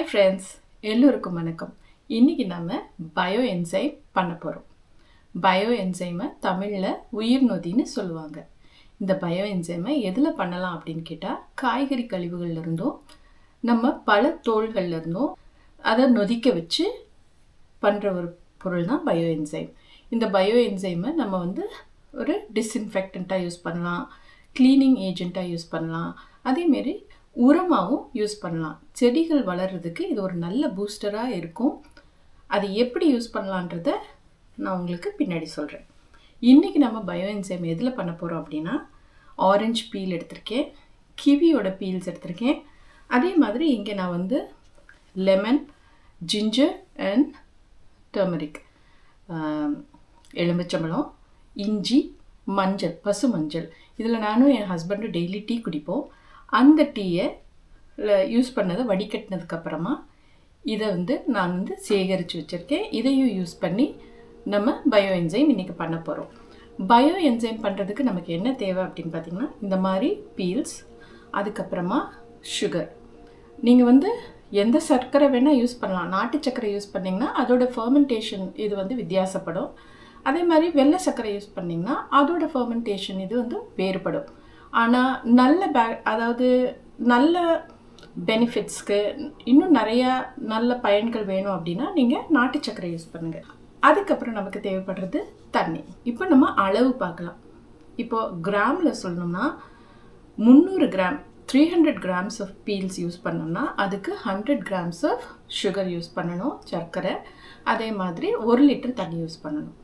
Hi friends எல்லோருக்கும் வணக்கம். இன்றைக்கி நம்ம பயோ என்சைம் பண்ண போகிறோம் பயோ என்சைமை தமிழில் உயிர் நொதின்னு சொல்லுவாங்க. இந்த பயோ என்சைமை எதில் பண்ணலாம் அப்படின்னு கேட்டால் காய்கறி கழிவுகள்லேருந்தும் நம்ம பல தோள்கள்லேருந்தும் அதை நொதிக்க வச்சு பண்ணுற ஒரு பொருள் தான் பயோ என்சைம் இந்த பயோ என்சைமை நம்ம வந்து ஒரு டிஸ்இன்ஃபெக்டண்ட்டாக யூஸ் பண்ணலாம் க்ளீனிங் ஏஜெண்ட்டாக யூஸ் பண்ணலாம். அதேமாரி உரமாகவும் யூஸ் பண்ணலாம். செடிகள் வளர்கிறதுக்கு இது ஒரு நல்ல பூஸ்டராக இருக்கும். அது எப்படி யூஸ் பண்ணலான்றத நான் உங்களுக்கு பின்னாடி சொல்கிறேன் இன்றைக்கி நம்ம பயோ என்சைம் எதில் பண்ண போகிறோம் அப்படின்னா ஆரஞ்சு பீல் எடுத்திருக்கேன் கிவியோட பீல்ஸ் எடுத்திருக்கேன். அதே மாதிரி இங்கே நான் வந்து லெமன் ஜிஞ்சர் அண்ட் டர்மரிக் எலுமிச்சம்பழம் இஞ்சி மஞ்சள் பசு மஞ்சள் இதில் நானும் என் ஹஸ்பண்டும் டெய்லி டீ குடிப்போம். அந்த டீயை யூஸ் பண்ணதை வடிகட்டினதுக்கப்புறமா இதை வந்து நான் வந்து சேகரித்து வச்சுருக்கேன். இதையும் யூஸ் பண்ணி நம்ம பயோ என்ஜைம் இன்றைக்கி பண்ண போகிறோம் பயோ என்ஜைம் பண்ணுறதுக்கு நமக்கு என்ன தேவை அப்படின்னு பார்த்திங்கன்னா இந்த மாதிரி பீல்ஸ் அதுக்கப்புறமா சுகர். நீங்கள் வந்து எந்த சர்க்கரை வேணால் யூஸ் பண்ணலாம். நாட்டு சர்க்கரை யூஸ் பண்ணிங்கன்னா அதோட ஃபர்மெண்டேஷன் இது வந்து வித்தியாசப்படும். அதே மாதிரி வெள்ளை சர்க்கரை யூஸ் பண்ணிங்கன்னா அதோட ஃபர்மெண்டேஷன் இது வந்து வேறுபடும். ஆனால் நல்ல பே அதாவது நல்ல பெனிஃபிட்ஸ்க்கு இன்னும் நிறையா நல்ல பயன்கள் வேணும் அப்படின்னா நீங்கள் நாட்டு சர்க்கரை யூஸ் பண்ணுங்கள் அதுக்கப்புறம் நமக்கு தேவைப்படுறது தண்ணி. இப்போ நம்ம அளவு பார்க்கலாம். இப்போ கிராமில் சொல்லணும்னா முந்நூறு gram three hundred grams of peels use பண்ணோம்னா அதுக்கு hundred grams of sugar use பண்ணணும் சர்க்கரை. அதே மாதிரி ஒரு லிட்டர் தண்ணி யூஸ் பண்ணணும்.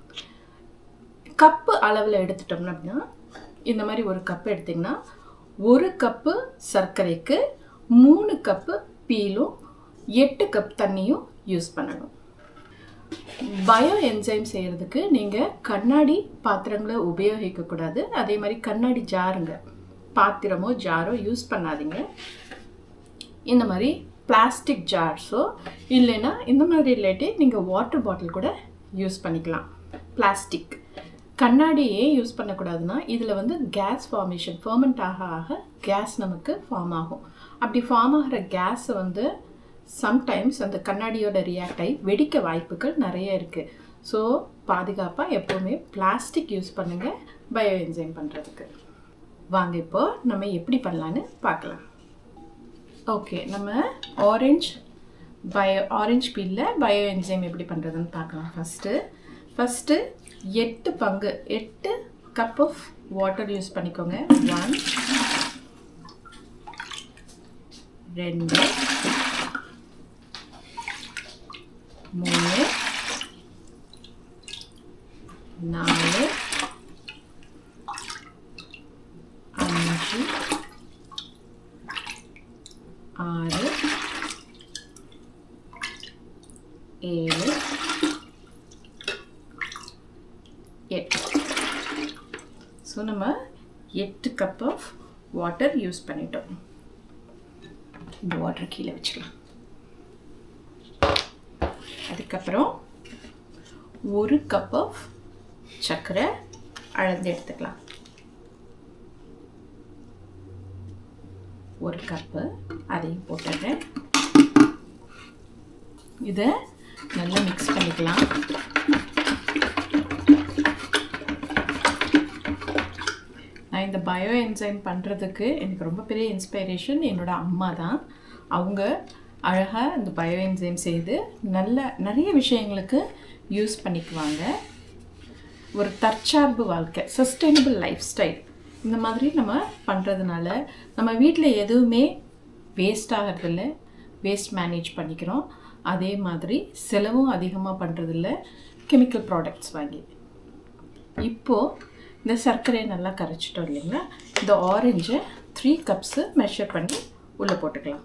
கப்பு அளவில் எடுத்துட்டோம்னா அப்படின்னா இந்த மாதிரி ஒரு கப் எடுத்திங்கன்னா ஒரு கப்பு சர்க்கரைக்கு மூணு கப்பு பீலும் எட்டு கப் தண்ணியும் யூஸ் பண்ணணும். பயோ என்சைம் செய்கிறதுக்கு நீங்கள் கண்ணாடி பாத்திரங்களை உபயோகிக்கக்கூடாது. அதே மாதிரி கண்ணாடி ஜாருங்க. பாத்திரமோ ஜாரோ யூஸ் பண்ணாதீங்க. இந்த மாதிரி பிளாஸ்டிக் ஜார்ஸோ இல்லைன்னா இந்த மாதிரி இல்லாட்டி நீங்கள் வாட்டர் பாட்டில் கூட யூஸ் பண்ணிக்கலாம். பிளாஸ்டிக் கண்ணாடி ஏன் யூஸ் பண்ணக்கூடாதுன்னா இதில் வந்து கேஸ் ஃபார்மேஷன் ஃபர்மெண்ட் ஆக ஆக கேஸ் நமக்கு ஃபார்ம் ஆகும். அப்படி ஃபார்ம் ஆகிற கேஸை வந்து சம்டைம்ஸ் அந்த கண்ணாடியோட ரியாக்ட் ஆகி வெடிக்க வாய்ப்புகள் நிறைய இருக்குது ஸோ பாதுகாப்பாக எப்போவுமே பிளாஸ்டிக் யூஸ் பண்ணுங்கள் பயோ என்ஜைம் பண்ணுறதுக்கு வாங்க இப்போ நம்ம எப்படி பண்ணலான்னு பார்க்கலாம். ஓகே நம்ம ஆரஞ்ச் பயோ ஆரஞ்ச் பீலில் பயோ என்ஜைம் எப்படி பண்ணுறதுன்னு பார்க்கலாம் ஃபஸ்ட்டு ஃபஸ்ட்டு எட்டு பங்கு. எட்டு கப் ஆஃப் வாட்டர் யூஸ் பண்ணிக்கோங்க. ஒன் ரெண்டு மூணு நாலு அஞ்சு ஆறு ஏழு எட்டு ஸோ நம்ம எட்டு கப் ஆஃப் வாட்டர் யூஸ் பண்ணிட்டோம். இந்த வாட்டர் கீழே வச்சுக்கலாம். அதுக்கப்புறம் ஒரு கப் ஆஃப் சர்க்கரை அளந்து எடுத்துக்கலாம். ஒரு கப்பு அதையும் போட்டுடுறேன் இதை நல்லா மிக்ஸ் பண்ணிக்கலாம். இந்த பயோ என்சைம் பண்ணுறதுக்கு எனக்கு ரொம்ப பெரிய இன்ஸ்பைரேஷன் என்னோடய அம்மா தான். அவங்க அழகாக இந்த பயோ என்சைம் செய்து நல்ல நிறைய விஷயங்களுக்கு யூஸ் பண்ணிக்குவாங்க. ஒரு தற்சார்பு வாழ்க்கை சஸ்டைனபிள் லைஃப் ஸ்டைல் இந்த மாதிரி நம்ம பண்ணுறதுனால நம்ம வீட்டில் எதுவுமே வேஸ்ட் ஆகிறதில்ல வேஸ்ட் மேனேஜ் பண்ணிக்கிறோம். அதே மாதிரி செலவும் அதிகமாக பண்ணுறதில்ல கெமிக்கல் ப்ராடக்ட்ஸ் வாங்கி. இப்போது இந்த சர்க்கரையை நல்லா கரைச்சிட்டோம் இல்லைங்களா? இந்த ஆரஞ்சை த்ரீ கப்ஸு மெஷர் பண்ணி உள்ளே போட்டுக்கலாம்.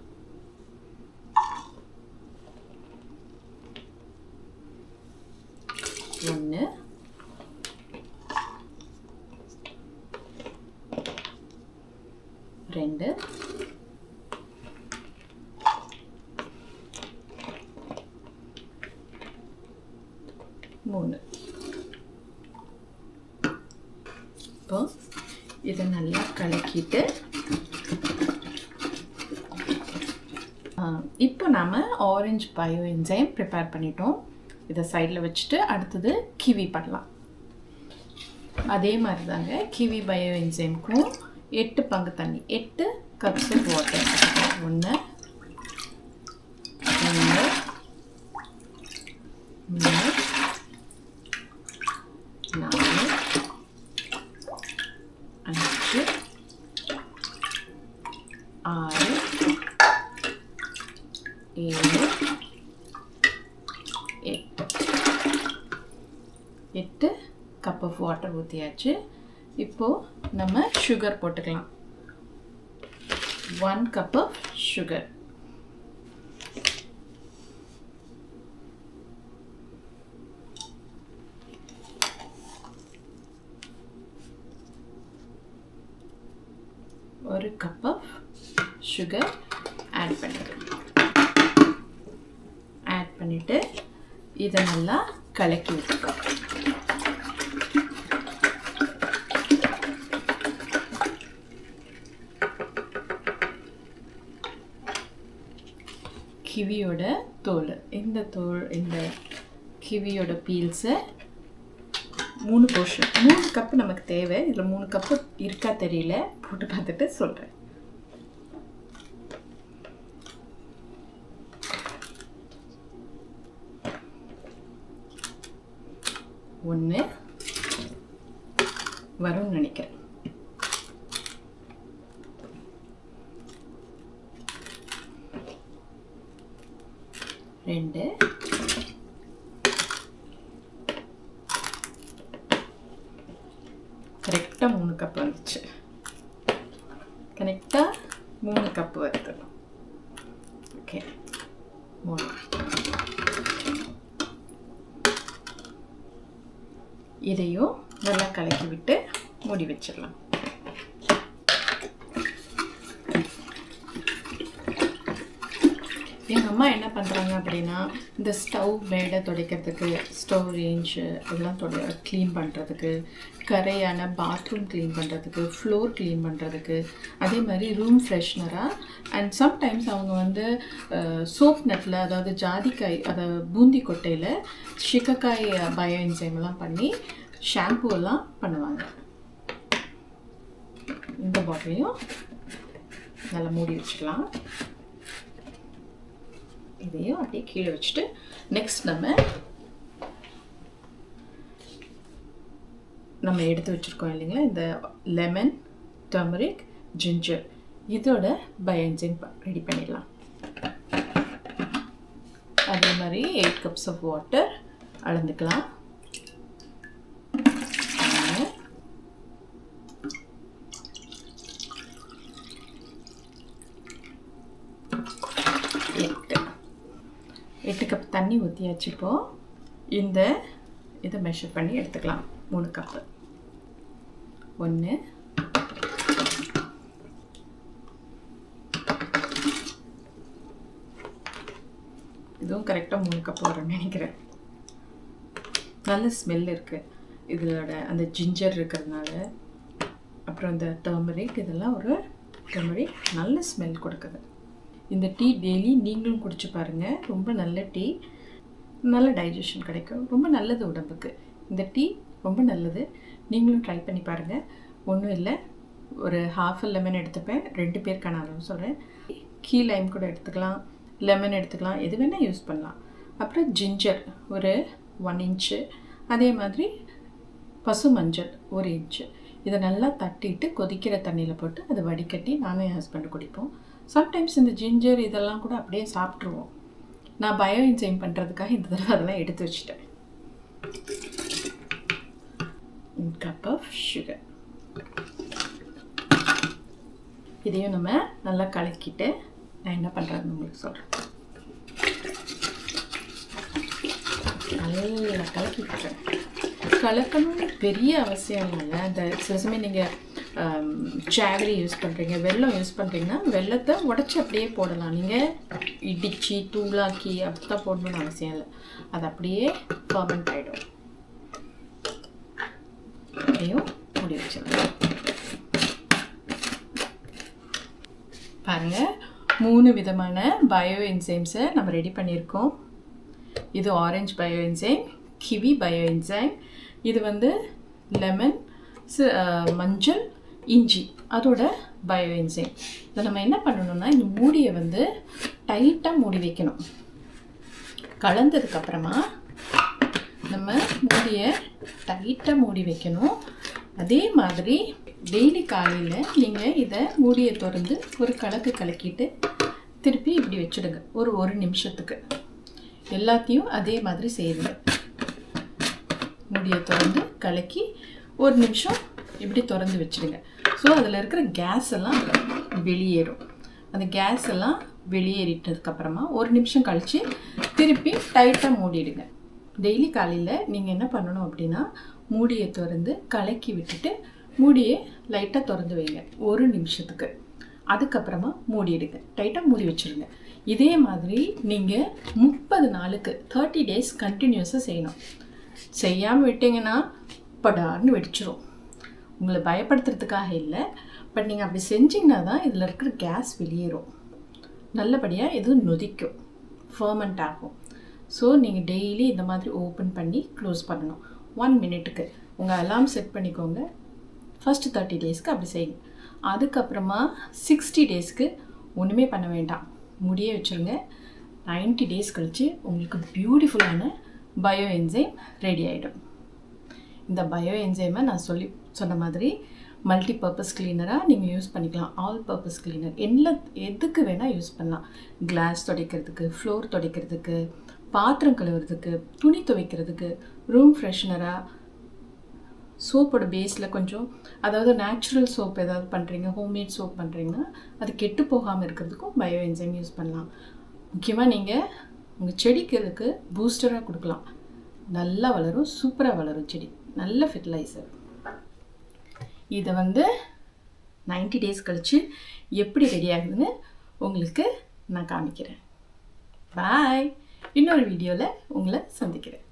ஒன்று ரெண்டு. மூணு. இப்போ இதை நல்லா கலக்கிட்டு இப்போ நாம் ஆரஞ்சு பயோ என்சைம் ப்ரிப்பேர் பண்ணிட்டோம். இதை சைடில் வச்சுட்டு அடுத்தது கிவி பண்ணலாம். அதே மாதிரி தாங்க கிவி பயோ என்சைம்க்கும் எட்டு பங்கு தண்ணி எட்டு கப்ஸ் ஆஃப் வாட்டர் ஒன்று ரெண்டு மூணு நாலு அஞ்சு ஆறு ஏழு எட்டு கப் ஆஃப் வாட்டர் ஊற்றியாச்சு இப்போது நம்ம சுகர் போட்டுக்கலாம். ஒன் கப் ஆஃப் சுகர் ஒரு கப் ஆஃப் சுகர் ஆட் பண்ணிக்கலாம். ஆட் பண்ணிவிட்டு இதை நல்லா கலக்கி விட்டுக்கலாம் கிவியோட தோல். இந்த தோல் இந்த கிவியோட பீல்ஸை மூணு போர்ஷன் மூணு கப்பு நமக்கு தேவை. இதில் மூணு கப்பு இருக்கா தெரியல. போட்டு பார்த்துட்டு சொல்கிறேன் ஒன்று வரும்னு நினைக்கிறேன். ரெண்டு. கரெக்டாக மூணு கப் வந்துச்சு. கரெக்டாக மூணு கப் வருது ஓகே மூணு இதையும் நல்லா கலக்கி விட்டு மூடி வச்சிடலாம். எங்கள் அம்மா என்ன பண்ணுறாங்க அப்படின்னா இந்த ஸ்டவ் மேடை துடைக்கிறதுக்கு ஸ்டவ் ரேஞ்சு இதெல்லாம் தொட க்ளீன் பண்ணுறதுக்கு கரையான பாத்ரூம் க்ளீன் பண்ணுறதுக்கு ஃப்ளோர் க்ளீன் பண்ணுறதுக்கு அதே மாதிரி ரூம் ஃப்ரெஷ்னராக அண்ட் சம்டைம்ஸ் அவங்க வந்து சோப் நட்டில் அதாவது ஜாதிக்காய் அதாவது பூந்தி கொட்டையில் சிக்கக்காய் பயோ என்சைம்லாம் பண்ணி ஷாம்பூ எல்லாம் பண்ணுவாங்க. இந்த பாட்டிலையும் நல்லா மூடி வச்சுக்கலாம். இதையும் அப்படியே கீழே வச்சுட்டு நெக்ஸ்ட் நம்ம நம்ம எடுத்து வச்சுருக்கோம் இல்லைங்களா? இந்த லெமன் டர்மரிக் ஜிஞ்சர் இதோட பயஞ்சிங் ரெடி பண்ணிடலாம். அதே மாதிரி எயிட் கப்ஸ் ஆஃப் வாட்டர் அளந்துக்கலாம் எட்டு எட்டு கப் தண்ணி ஊற்றியாச்சு இப்போ இந்த இதை மெஷர் பண்ணி எடுத்துக்கலாம். மூணு கப்பு ஒன்று இதுவும் கரெக்டாக மூணு கப் வரும்னு நினைக்கிறேன். நல்ல ஸ்மெல் இருக்குது இதோட அந்த ஜிஞ்சர் இருக்கிறதுனால. அப்புறம் இந்த டர்மரிக் இதெல்லாம் ஒரு டர்மரிக் நல்ல ஸ்மெல் கொடுக்குது. இந்த டீ டெய்லி நீங்களும் குடிச்சு பாருங்கள் ரொம்ப நல்ல டீ நல்ல டைஜஷன் கிடைக்கும். ரொம்ப நல்லது உடம்புக்கு. இந்த டீ ரொம்ப நல்லது. நீங்களும் ட்ரை பண்ணி பாருங்கள் ஒன்றும் இல்லை. ஒரு ஹாஃப் லெமன் எடுத்துப்பேன். ரெண்டு பேருக்கான அளவு சொல்கிறேன் கீ லைம் கூட எடுத்துக்கலாம். லெமன் எடுத்துக்கலாம். எது வேணால் யூஸ் பண்ணலாம். அப்புறம் ஜிஞ்சர் ஒரு ஒன் இன்ச்சு அதே மாதிரி பசு மஞ்சள் ஒரு இன்ச்சு இதை நல்லா தட்டிட்டு கொதிக்கிற தண்ணியில் போட்டு அதை வடிகட்டி நானும் என் ஹஸ்பண்டு குடிப்போம். சம்டைம்ஸ் இந்த ஜிஞ்சர் இதெல்லாம் கூட அப்படியே சாப்பிட்ருவோம் நான் பயோ என்சைம் பண்ணுறதுக்காக இந்த தடவை அதெல்லாம் எடுத்து வச்சுட்டேன். கப் ஆஃப் சுகர் இதையும் நம்ம நல்லா கலக்கிட்டு நான் என்ன பண்ணுறதுன்னு உங்களுக்கு சொல்கிறேன் நல்லா கலக்கி விட்டுறேன் கலக்கணும்னு பெரிய அவசியம் இல்லைங்க. அந்த சில சமயம் நீங்கள் Um, ஜாகரி யூஸ் பண்ணுறீங்க வெல்லம் யூஸ் பண்ணுறீங்கன்னா வெள்ளத்தை உடச்சி அப்படியே போடலாம். நீங்கள் இடித்து தூளாக்கி அப்படி தான் போடணும்னு அவசியம் இல்லை. அது அப்படியே பர்மனெண்ட் ஆகிடும் அப்படியும் மூடி வச்சிடலாம். பாருங்கள் மூணு விதமான பயோ என்சைம்ஸை நம்ம ரெடி பண்ணியிருக்கோம். இது orange bio enzyme kiwi bio enzyme இது வந்து லெமன் மஞ்சள் இஞ்சி. அதோட பயோ என்சைம் இதை நம்ம என்ன பண்ணணும்னா இந்த மூடியை வந்து டைட்டாக மூடி வைக்கணும். கலந்ததுக்கப்புறமா நம்ம மூடியை டைட்டாக மூடி வைக்கணும். அதே மாதிரி டெய்லி காலையில் நீங்கள் இதை மூடியை திறந்து ஒரு கலக்கு கலக்கிட்டு திருப்பி இப்படி வச்சுடுங்க. ஒரு ஒரு நிமிஷத்துக்கு. எல்லாத்தையும் அதே மாதிரி செய்யுங்க. மூடியை திறந்து கலக்கி ஒரு நிமிஷம் இப்படி திறந்து வச்சுடுங்க. ஸோ அதில் இருக்கிற கேஸ் எல்லாம் வெளியேறும். அந்த கேஸ் எல்லாம் வெளியேறிட்டதுக்கப்புறமா ஒரு நிமிஷம் கழித்து திருப்பி டைட்டாக மூடிடுங்க. டெய்லி காலையில் நீங்கள் என்ன பண்ணணும் அப்படின்னா மூடியை திறந்து கலக்கி விட்டுட்டு மூடியை லைட்டாக திறந்து வைங்க. ஒரு நிமிஷத்துக்கு. அதுக்கப்புறமா மூடிடுங்க. டைட்டாக மூடி வச்சுருங்க. இதே மாதிரி நீங்கள் முப்பது நாளுக்கு தேர்ட்டி டேஸ் கண்டினியூஸாக செய்யணும். செய்யாமல் விட்டீங்கன்னா படார்னு வெடிச்சிரும். உங்களை பயப்படுத்துறதுக்காக இல்லை. பட் நீங்கள் அப்படி செஞ்சிங்கன்னா தான் இதில் இருக்கிற கேஸ் வெளியேறும். நல்லபடியாக இது நொதிக்கும். ஃபர்மெண்ட் ஆகும். ஸோ நீங்கள் டெய்லி இந்த மாதிரி ஓப்பன் பண்ணி க்ளோஸ் பண்ணணும். ஒன் மினிட்டுக்கு உங்கள் அலாம் செட் பண்ணிக்கோங்க. ஃபஸ்ட்டு தேர்ட்டி டேஸ்க்கு அப்படி செய்யுங்க. அதுக்கப்புறமா சிக்ஸ்டி டேஸ்க்கு ஒன்றுமே பண்ண வேண்டாம். முடிய வச்சுருங்க. நைன்ட்டி டேஸ் கழித்து உங்களுக்கு பியூட்டிஃபுல்லான பயோ என்சைம் ரெடி ஆகிடும் இந்த பயோ என்சைமை நான் சொல்லி சொன்ன மாதிரி மல்டி பர்பஸ் கிளீனராக நீங்கள் யூஸ் பண்ணிக்கலாம். ஆல் பர்பஸ் கிளீனர் என்ன எதுக்கு வேணால் யூஸ் பண்ணலாம். கிளாஸ் துடைக்கிறதுக்கு ஃப்ளோர் துடைக்கிறதுக்கு பாத்திரம் கழுவுறதுக்கு துணி துவைக்கிறதுக்கு ரூம் ஃப்ரெஷ்னராக சோப்போட பேஸில் கொஞ்சம் அதாவது நேச்சுரல் சோப் ஏதாவது பண்ணுறீங்க ஹோம்மேட் சோப் பண்ணுறீங்கன்னா அது கெட்டு போகாமல் இருக்கிறதுக்கும் பயோ என்சைம் யூஸ் பண்ணலாம். முக்கியமாக நீங்கள் உங்கள் செடிக்கு இதுக்கு பூஸ்டராக கொடுக்கலாம். நல்லா வளரும் சூப்பராக வளரும் செடி. நல்ல ஃபெர்டிலைசர் இதை வந்து நைன்டி டேஸ் கழித்து எப்படி ரெடி ஆகுதுன்னு உங்களுக்கு நான் காமிக்கிறேன். பாய் இன்னொரு வீடியோவில் உங்களை சந்திக்கிறேன்.